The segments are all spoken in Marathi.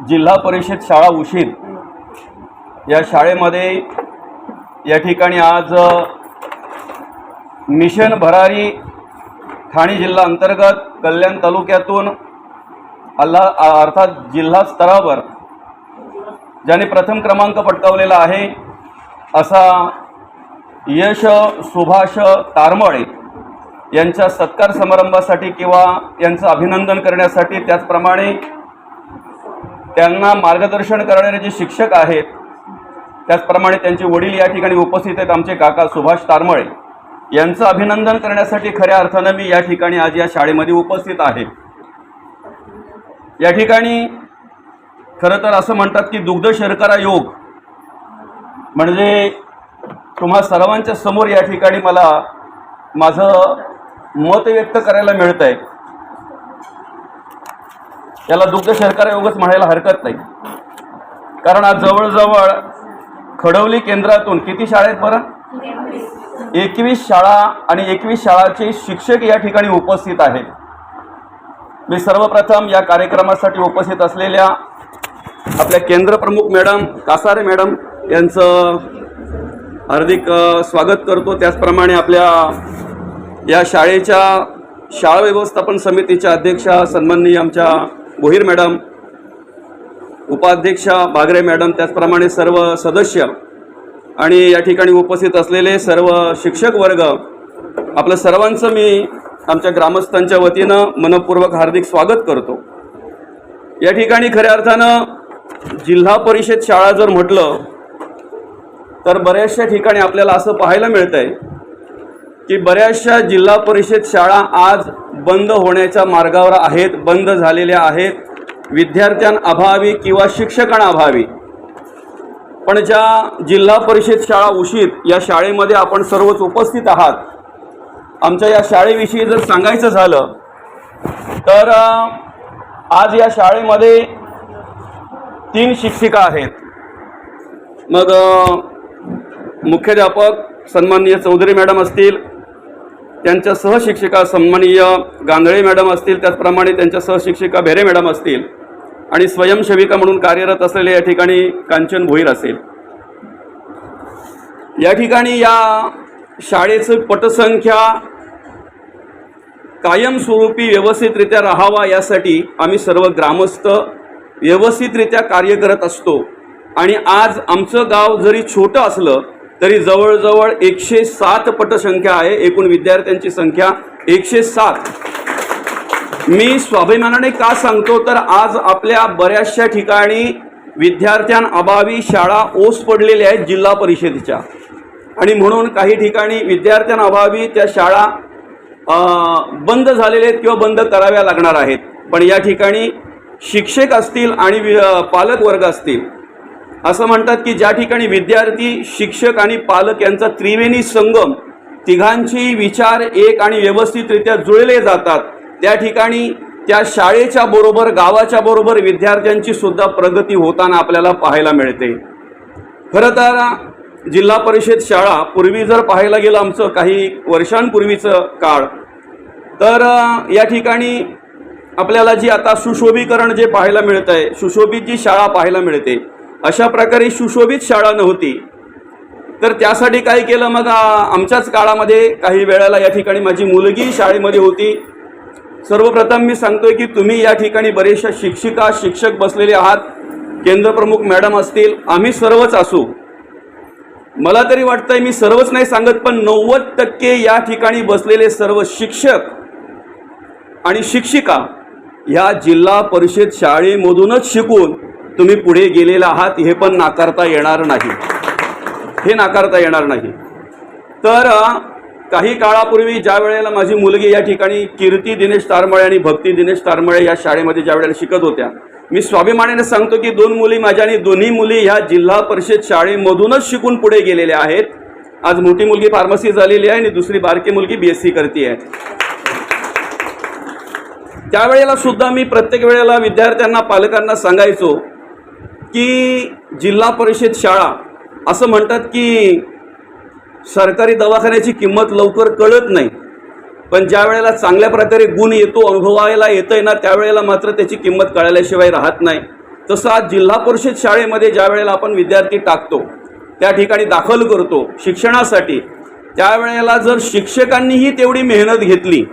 जिल्हा परिषद शाळा उशीर या शाळेमध्ये या ठिकाणी आज मिशन भरारी ठाणे जिल्हा अंतर्गत कल्याण तालुक्यातून अल्ला अर्थात जिल्हा स्तरावर ज्याने प्रथम क्रमांक पटकावलेला आहे असा यश सुभाष तारमळे यांच्या सत्कार समारंभासाठी किंवा यांचं अभिनंदन करण्यासाठी त्याचप्रमाणे त्यांना मार्गदर्शन करणारे जे शिक्षक आहेत त्याचप्रमाणे त्यांचे वडील या ठिकाणी उपस्थित आहेत आमचे काका सुभाष तारमळे. यांचं अभिनंदन करण्यासाठी खऱ्या अर्थानं मी या ठिकाणी आज या शाळेमध्ये उपस्थित आहे. या ठिकाणी खरं तर असं म्हणतात की दुग्ध शर्करा योग म्हणजे तुम्हा सर्वांच्या समोर या ठिकाणी मला माझं मत व्यक्त करायला मिळत आहे याला दुग्ध शर्करा योगच म्हणायला हरकत नाही. कारण आज जवळजवळ खडवली केंद्रातून किती शाळेत बरं? एकवीस शाळा आणि एकवीस शाळाचे शिक्षक या ठिकाणी उपस्थित आहेत. मी सर्वप्रथम या कार्यक्रमासाठी उपस्थित असलेल्या आपल्या केंद्रप्रमुख मॅडम कासारे मॅडम यांचं हार्दिक स्वागत करतो. त्याचप्रमाणे आपल्या या शाळेच्या शाळा व्यवस्थापन समितीच्या अध्यक्षा सन्माननीय आमच्या गोहीर मॅडम उपाध्यक्षा बागरे मॅडम त्याचप्रमाणे सर्व सदस्य आणि या ठिकाणी उपस्थित असलेले सर्व शिक्षक वर्ग आपलं सर्वांचं मी आमच्या ग्रामस्थांच्या वतीनं मनपूर्वक हार्दिक स्वागत करतो. या ठिकाणी खऱ्या अर्थानं जिल्हा परिषद शाळा जर म्हटलं तर बऱ्याचशा ठिकाणी आपल्याला असं पाहायला मिळतं आहे की बऱ्याचशा जिल्हा परिषद शाळा आज बंद होण्याच्या मार्गावर आहेत बंद झालेल्या आहेत. विद्यार्थ्यांअभावी किंवा शिक्षकांअभावी पण ज्या जिल्हा परिषद शाळा उशीर या शाळेमध्ये आपण सर्वच उपस्थित आहात. आमच्या या शाळेविषयी जर सांगायचं झालं तर आज या शाळेमध्ये तीन शिक्षिका आहेत. मग मुख्याध्यापक सन्माननीय चौधरी मॅडम असतील त्यांच्या सहशिक्षिका सन्माननीय गांधळे मॅडम असतील त्याचप्रमाणे त्यांच्या सहशिक्षिका भेरे मॅडम असतील आणि स्वयंसेविका म्हणून कार्यरत असलेले या ठिकाणी कांचन भोईर असेल. या ठिकाणी या शाळेचं पटसंख्या कायमस्वरूपी व्यवस्थितरित्या राहावा यासाठी आम्ही सर्व ग्रामस्थ व्यवस्थितरित्या कार्य करत असतो. आणि आज आमचं गाव जरी छोटं असलं तरी जवळजवळ एकशे सात पटसंख्या आहे. एकूण विद्यार्थ्यांची संख्या एकशे सात. मी स्वाभिमानाने का सांगतो तर आज आपल्या बऱ्याचशा ठिकाणी विद्यार्थ्यांअभावी शाळा ओस पडलेल्या आहेत जिल्हा परिषदेच्या. आणि म्हणून काही ठिकाणी विद्यार्थ्यांअभावी त्या शाळा बंद झालेल्या आहेत किंवा बंद कराव्या लागणार आहेत. पण या ठिकाणी शिक्षक असतील आणि वि- पालक वर्ग असतील असं म्हणतात की ज्या ठिकाणी विद्यार्थी शिक्षक आणि पालक यांचा त्रिवेणी संगम तिघांची विचार एक आणि व्यवस्थितरित्या जुळले जातात त्या ठिकाणी त्या शाळेच्या बरोबर गावाच्या बरोबर विद्यार्थ्यांची सुद्धा प्रगती होताना आपल्याला पाहायला मिळते. खरं तर जिल्हा परिषद शाळा पूर्वी जर पाहायला गेलं आमचं काही वर्षांपूर्वीचं काळ तर या ठिकाणी आपल्याला जी आता सुशोभीकरण जे पाहायला मिळतं आहे सुशोभित जी शाळा पाहायला मिळते अशा प्रकारे सुशोभित शाळा नव्हती. तर त्यासाठी काय केलं मग आमच्याच काळामध्ये काही वेळेला या ठिकाणी माझी मुलगी शाळेमध्ये होती. सर्वप्रथम मी सांगतोय की तुम्ही या ठिकाणी बरेचशा शिक्षिका शिक्षक बसलेले आहात. केंद्रप्रमुख मॅडम असतील आम्ही सर्वच असू. मला तरी वाटतंय मी सर्वच नाही सांगत पण नव्वद टक्के या ठिकाणी बसलेले सर्व शिक्षक आणि शिक्षिका ह्या जिल्हा परिषद शाळेमधूनच शिकून तुम्ही पुढे गेलेला आहात हे पण नाकारता येणार नाही. हे नाकारता येणार नाही. तर काही काळापूर्वी ज्या वेळेला माझी मुलगी या ठिकाणी कीर्ती दिनेश तारमळे आणि भक्ती दिनेश तारमळे या शाळेमध्ये ज्या वेळेला शिकत होत्या मी स्वाभिमानाने सांगतो की दोन मुली माझ्या आणि दोन्ही मुली ह्या जिल्हा परिषद शाळेमधूनच शिकून पुढे गेलेल्या आहेत. आज मोठी मुलगी फार्मसी झालेली आहे आणि दुसरी बारकी मुलगी बी एस सी करते आहे त्यावेळेला सुद्धा मी प्रत्येक वेळेला विद्यार्थ्यांना पालकांना सांगायचो की जिल्हा परिषद शाळा असं म्हणतात की सरकारी दवाखान्याची किंमत लवकर कळत नाही. पण ज्या वेळेला चांगल्या प्रकारे गुण येतो अनुभवायला येतं आहे ना त्यावेळेला मात्र त्याची किंमत कळाल्याशिवाय राहत नाही. तसं आज जिल्हा परिषद शाळेमध्ये ज्या वेळेला आपण विद्यार्थी टाकतो त्या ठिकाणी दाखल करतो शिक्षणासाठी त्यावेळेला जर शिक्षकांनीही तेवढी मेहनत घेतली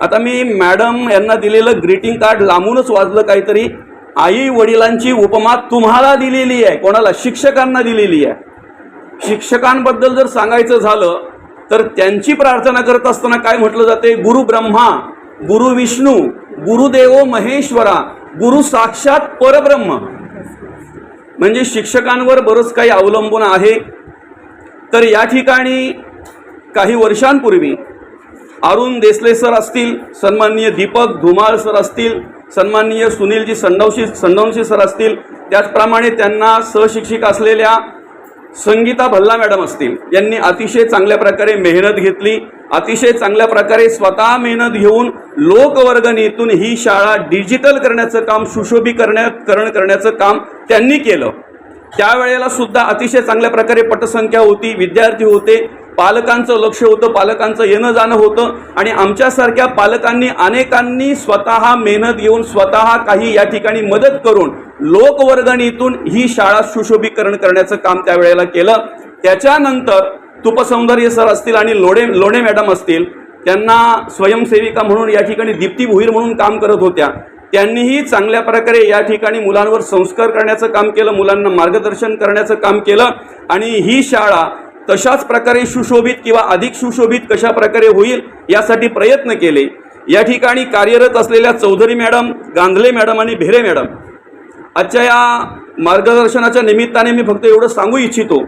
आता मी मॅडम यांना दिलेलं ग्रीटिंग कार्ड लांबूनच वाजलं काहीतरी आई वडिलांची उपमा तुम्हाला दिलेली आहे कोणाला शिक्षकांना दिलेली आहे. शिक्षकांबद्दल जर सांगायचं झालं तर त्यांची प्रार्थना करत असताना काय म्हटलं जाते? गुरु ब्रह्मा गुरु विष्णू गुरुदेव महेश्वरा गुरु साक्षात परब्रह्म. म्हणजे शिक्षकांवर बरंच काही अवलंबून आहे. तर या ठिकाणी काही वर्षांपूर्वी अरुण देसले सर असतील सन्माननीय दीपक धुमाळ सर असतील सन्माननीय सुनीलजी संडवशी संडवशी सर असतील. त्याचप्रमाणे त्यांना सहशिक्षिक असलेल्या संगीता भल्ला मॅडम असतील. यांनी अतिशय चांगल्या प्रकारे मेहनत घेतली. अतिशय चांगल्या प्रकारे स्वतः मेहनत घेऊन लोकवर्गणीतून ही शाळा डिजिटल करण्याचं काम सुशोभीकरण्यात करण करण्याचं काम त्यांनी केलं. त्यावेळेला सुद्धा अतिशय चांगल्या प्रकारे पटसंख्या होती विद्यार्थी होते. पालकांचं लक्ष होतं पालकांचं येणं जाणं होतं आणि आमच्यासारख्या पालकांनी अनेकांनी स्वतः मेहनत घेऊन स्वतः काही या ठिकाणी मदत करून लोकवर्गणीतून ही शाळा सुशोभीकरण करण्याचं काम त्यावेळेला केलं. त्याच्यानंतर तुपसौंदर्य सर असतील आणि लोणे लोणे मॅडम असतील त्यांना स्वयंसेविका म्हणून या ठिकाणी दीप्ती भोईर म्हणून काम करत होत्या. त्यांनीही चांगल्या प्रकारे या ठिकाणी मुलांवर संस्कार करण्याचं काम केलं मुलांना मार्गदर्शन करण्याचं काम केलं आणि ही शाळा तशाच प्रकारे सुशोभित किंवा अधिक सुशोभित कशा प्रकारे होईल यासाठी प्रयत्न केले. या ठिकाणी कार्यरत असलेल्या चौधरी मॅडम गांधले मॅडम आणि भेरे मॅडम. आजच्या या मार्गदर्शनाच्या निमित्ताने मी फक्त एवढं सांगू इच्छितो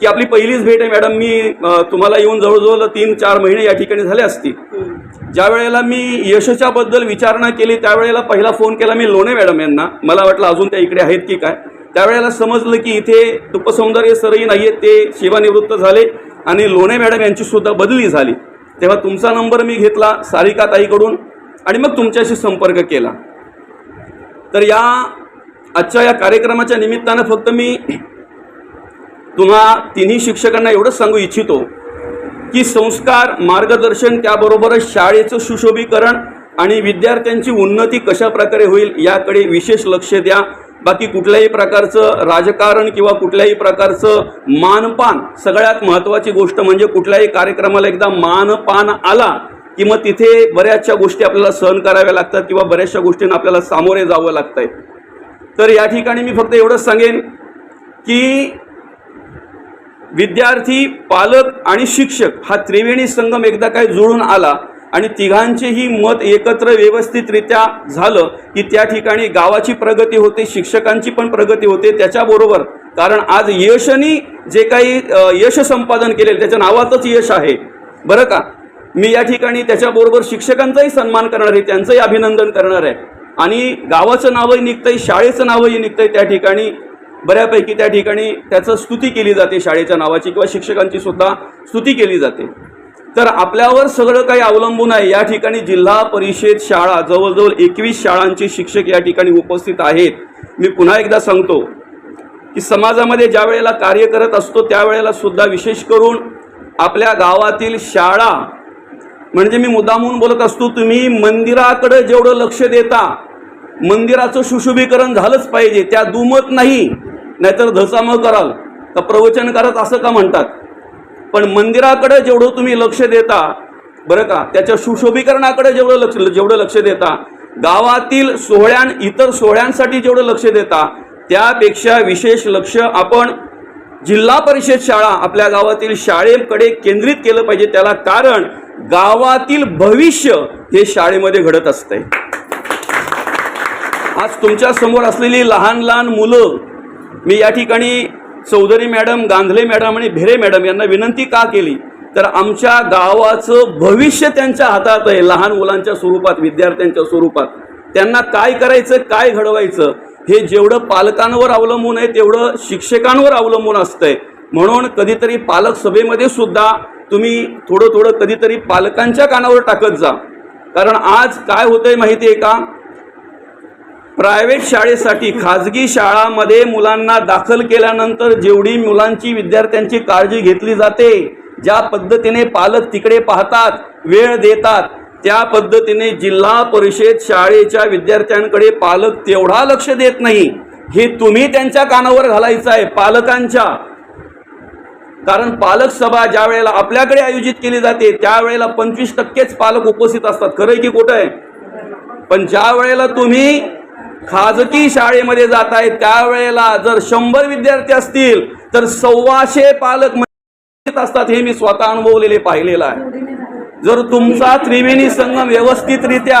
की आपली पहिलीच भेट आहे मॅडम. मी तुम्हाला येऊन जवळजवळ तीन चार महिने या ठिकाणी झाले असतील. ज्या वेळेला मी यशच्याबद्दल विचारणा केली त्यावेळेला पहिला फोन केला मी लोणे मॅडम यांना. मला वाटलं अजून त्या इकडे आहेत की काय. त्यावेळेला समजलं की इथे तुपसौंदर्य सरही नाही आहेत ते सेवानिवृत्त झाले आणि लोणे मॅडम यांची सुद्धा बदली झाली. तेव्हा तुमचा नंबर मी घेतला सारिका ताईकडून आणि मग तुमच्याशी संपर्क केला. तर या आजच्या या कार्यक्रमाच्या निमित्तानं फक्त मी तुम्हा तिन्ही शिक्षकांना एवढंच सांगू इच्छितो की संस्कार मार्गदर्शन त्याबरोबरच शाळेचं सुशोभीकरण आणि विद्यार्थ्यांची उन्नती कशा प्रकारे होईल याकडे विशेष लक्ष द्या. बाकी कुठल्याही प्रकारचं राजकारण किंवा कुठल्याही प्रकारचं मानपान सगळ्यात महत्त्वाची गोष्ट म्हणजे कुठल्याही कार्यक्रमाला एकदा मानपान आला की मग तिथे बऱ्याचशा गोष्टी आपल्याला सहन कराव्या लागतात किंवा बऱ्याचशा गोष्टींना आपल्याला सामोरे जावं लागतंय. तर या ठिकाणी मी फक्त एवढंच सांगेन की विद्यार्थी पालक आणि शिक्षक हा त्रिवेणी संगम एकदा काय जुळून आला आणि तिघांचेही मत एकत्र व्यवस्थितरित्या झालं की त्या ठिकाणी गावाची प्रगती होते शिक्षकांची पण प्रगती होते त्याच्याबरोबर. कारण आज यशनी जे काही यश संपादन केलेलं त्याच्या नावातच यश आहे. बरं का? मी या ठिकाणी त्याच्याबरोबर शिक्षकांचाही सन्मान करणार आहे त्यांचंही अभिनंदन करणार आहे. आणि गावाचं नावही निघतंय शाळेचं नावही निघतंय त्या ठिकाणी. बऱ्यापैकी त्या ठिकाणी त्याचं स्तुती केली जाते शाळेच्या नावाची किंवा शिक्षकांची सुद्धा स्तुती केली जाते. तर आपल्यावर सगळं काही अवलंबून आहे. या ठिकाणी जिल्हा परिषद शाळा जवळजवळ एकवीस शाळांचे शिक्षक या ठिकाणी उपस्थित आहेत. मी पुन्हा एकदा सांगतो की समाजामध्ये ज्या वेळेला कार्य करत असतो त्यावेळेला सुद्धा विशेष करून आपल्या गावातील शाळा म्हणजे मी मुद्दामून बोलत असतो तुम्ही मंदिराकडे जेवढं लक्ष देता मंदिराचं सुशोभीकरण झालंच पाहिजे त्या दुमत नाही. नाहीतर धसामळ कराल. तर प्रवचन करत असं का म्हणतात? पण मंदिराकडे जेवढं तुम्ही लक्ष देता बरं का त्याच्या सुशोभीकरणाकडे जेवढं लक्ष जेवढं लक्ष देता गावातील सोहळ्यां इतर सोहळ्यांसाठी जेवढं लक्ष देता त्यापेक्षा विशेष लक्ष आपण जिल्हा परिषद शाळा आपल्या गावातील शाळेकडे केंद्रित केलं पाहिजे. त्याला कारण गावातील भविष्य हे शाळेमध्ये घडत असतंय आज तुमच्यासमोर असलेली लहान लहान मुलं मी या ठिकाणी चौधरी मॅडम गांधले मॅडम आणि भेरे मॅडम यांना विनंती का केली? तर आमच्या गावाचं भविष्य त्यांच्या हातात आहे लहान मुलांच्या स्वरूपात विद्यार्थ्यांच्या स्वरूपात. त्यांना काय करायचं काय घडवायचं हे जेवढं पालकांवर अवलंबून आहे तेवढं शिक्षकांवर अवलंबून असतंय. म्हणून कधीतरी पालक सभेमध्ये सुद्धा तुम्ही थोडं थोडं कधीतरी पालकांच्या कानावर टाकत जा. कारण आज काय होतंय माहिती आहे का? प्रायव्हेट शाळेसाठी खाजगी शाळामध्ये मुलांना दाखल केल्यानंतर जेवढी मुलांची विद्यार्थ्यांची काळजी घेतली जाते ज्या पद्धतीने पालक तिकडे पाहतात वेळ देतात त्या पद्धतीने जिल्हा परिषद शाळेच्या विद्यार्थ्यांकडे पालक तेवढा लक्ष देत नाही. हे तुम्ही त्यांच्या कानावर घालायचं आहे पालकांच्या. कारण पालक सभा ज्या वेळेला आपल्याकडे आयोजित केली जाते त्यावेळेला पंचवीस टक्केच पालक उपस्थित असतात. खरं की कुठं आहे? पण ज्या वेळेला तुम्ही खाजगी शाळेमध्ये जात आहेत. त्यावेळेला जर शंभर विद्यार्थी असतील तर सव्वाशे पालक असतात हे मी स्वतः अनुभवलेले पाहिलेलं आहे. जर तुमचा त्रिवेणी संगम व्यवस्थितरित्या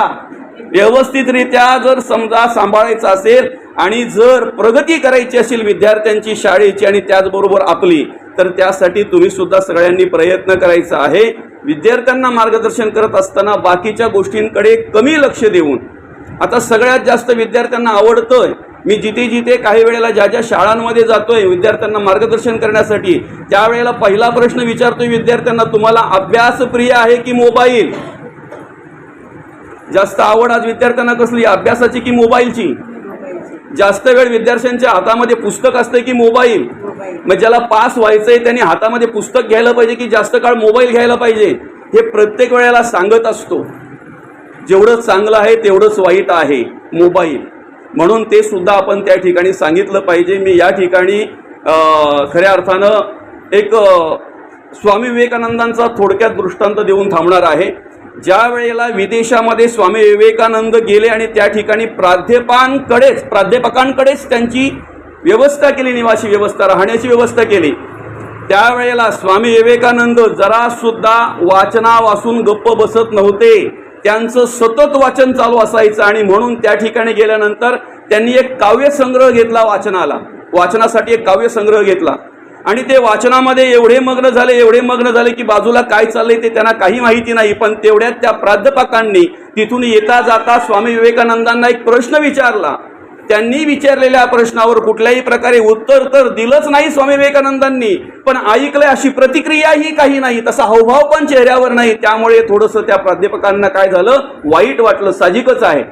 व्यवस्थितरित्या जर समजा सांभाळायचा असेल आणि जर प्रगती करायची असेल विद्यार्थ्यांची शाळेची आणि त्याचबरोबर आपली तर त्यासाठी तुम्ही सुद्धा सगळ्यांनी प्रयत्न करायचा आहे. विद्यार्थ्यांना मार्गदर्शन करत असताना बाकीच्या गोष्टींकडे कमी लक्ष देऊन आता सगळ्यात जास्त विद्यार्थ्यांना आवडतंय. मी जिथे जिथे काही वेळेला ज्या ज्या शाळांमध्ये जातोय विद्यार्थ्यांना मार्गदर्शन करण्यासाठी त्यावेळेला पहिला प्रश्न विचारतोय विद्यार्थ्यांना तुम्हाला अभ्यास प्रिय आहे की मोबाईल? जास्त आवड आज विद्यार्थ्यांना कसली? अभ्यासाची की मोबाईलची? जास्त वेळ विद्यार्थ्यांच्या हातामध्ये पुस्तक असते की मोबाईल? मग ज्याला पास व्हायचंय त्यांनी हातामध्ये पुस्तक घ्यायला पाहिजे की जास्त काळ मोबाईल घ्यायला पाहिजे? हे प्रत्येक वेळेला सांगत असतो. जेवढं चांगलं आहे तेवढंच वाईट आहे मोबाईल. म्हणून ते सुद्धा आपण त्या ठिकाणी सांगितलं पाहिजे. मी या ठिकाणी खऱ्या अर्थानं एक स्वामी विवेकानंदांचा थोडक्यात दृष्टांत देऊन थांबणार आहे. ज्या वेळेला विदेशामध्ये स्वामी विवेकानंद गेले आणि त्या ठिकाणी प्राध्यापकांकडेच प्राध्यापकांकडेच त्यांची व्यवस्था केली निवासी व्यवस्था राहण्याची व्यवस्था केली त्यावेळेला स्वामी विवेकानंद जरासुद्धा वाचना वाचून गप्प बसत नव्हते. त्यांचं सतत वाचन चालू असायचं आणि म्हणून त्या ठिकाणी गेल्यानंतर त्यांनी एक काव्यसंग्रह घेतला वाचनाला. वाचनासाठी एक काव्यसंग्रह घेतला. आणि ते वाचनामध्ये एवढे मग्न झाले एवढे मग्न झाले की बाजूला काय चाललंय ते त्यांना काही माहिती नाही पण तेवढ्यात त्या प्राध्यापकांनी तिथून येता जाता स्वामी विवेकानंदांना एक प्रश्न विचारला. त्यांनी विचारलेल्या प्रश्नावर कुठल्याही प्रकारे उत्तर तर दिलंच नाही स्वामी विवेकानंदांनी पण ऐकलंय अशी प्रतिक्रियाही काही नाही तसा हावभाव पण चेहऱ्यावर नाही. त्यामुळे थोडंसं त्या प्राध्यापकांना काय झालं? वाईट वाटलं साहजिकच आहे.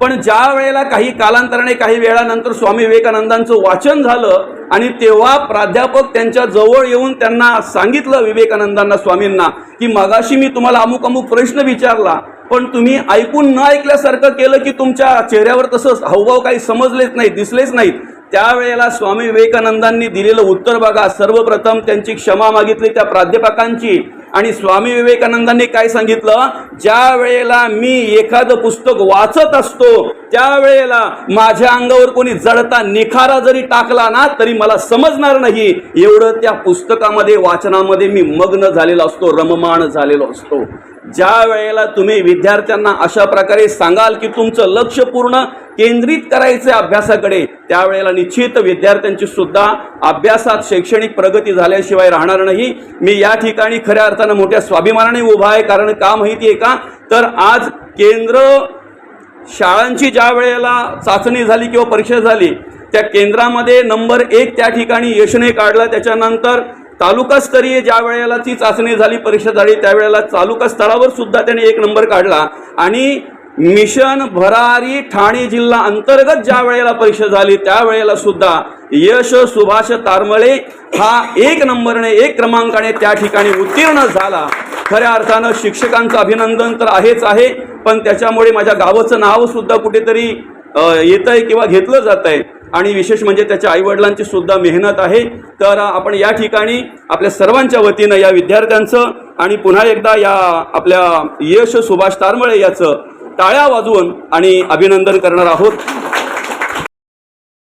पण ज्या वेळेला काही कालांतराने काही वेळानंतर स्वामी विवेकानंदांचं वाचन झालं आणि तेव्हा प्राध्यापक त्यांच्या जवळ येऊन त्यांना सांगितलं विवेकानंदांना स्वामींना की मगाशी मी तुम्हाला अमुक अमुक प्रश्न विचारला पण तुम्ही ऐकून न ऐकल्यासारखं केलं की तुमच्या चेहऱ्यावर तसंच हावभाव काही समजलेच नाही दिसलेच नाहीत. त्यावेळेला स्वामी विवेकानंदांनी दिलेलं उत्तर बघा. सर्वप्रथम त्यांची क्षमा मागितली त्या प्राध्यापकांची. आणि स्वामी विवेकानंदांनी काय सांगितलं? ज्या वेळेला मी एखादं पुस्तक वाचत असतो त्यावेळेला माझ्या अंगावर कोणी जडता निखारा जरी टाकला ना तरी मला समजणार नाही. एवढं त्या पुस्तकामध्ये वाचनामध्ये मी मग्न झालेलो असतो रममाण झालेलो असतो. ज्या वेळेला तुम्ही विद्यार्थ्यांना अशा प्रकारे सांगाल की तुमचं लक्ष पूर्ण केंद्रित करायचं आहे अभ्यासाकडे त्यावेळेला निश्चित विद्यार्थ्यांची सुद्धा अभ्यासात शैक्षणिक प्रगती झाल्याशिवाय राहणार नाही. मी या ठिकाणी खऱ्या अर्थानं मोठ्या स्वाभिमानाने उभा आहे कारण का माहिती आहे का? तर आज केंद्र शाळांची ज्या वेळेला चाचणी झाली किंवा परीक्षा झाली त्या केंद्रामध्ये नंबर एक त्या ठिकाणी यशने काढला. त्याच्यानंतर तालुकास्तरीय ज्या वेळेला ती चाचणी झाली परीक्षा झाली त्यावेळेला तालुका स्तरावर सुद्धा त्याने एक नंबर काढला. आणि मिशन भरारी ठाणे जिल्हा अंतर्गत ज्या वेळेला परीक्षा झाली त्यावेळेला सुद्धा यश सुभाष तारमळे हा एक नंबरने एक क्रमांकाने त्या ठिकाणी उत्तीर्ण झाला. खऱ्या अर्थानं शिक्षकांचं अभिनंदन तर आहेच आहे पण त्याच्यामुळे माझ्या गावाचं नाव सुद्धा कुठेतरी येत आहे किंवा घेतलं जात आहे आणि विशेष म्हणजे त्याच्या आईवडिलांची सुद्धा मेहनत आहे. तर आपण या ठिकाणी आपल्या सर्वांच्या वतीनं या विद्यार्थ्यांचं आणि पुन्हा एकदा या आपल्या यश सुभाष तारमळे याचं टाळ्या वाजवून आणि अभिनंदन करणार आहोत.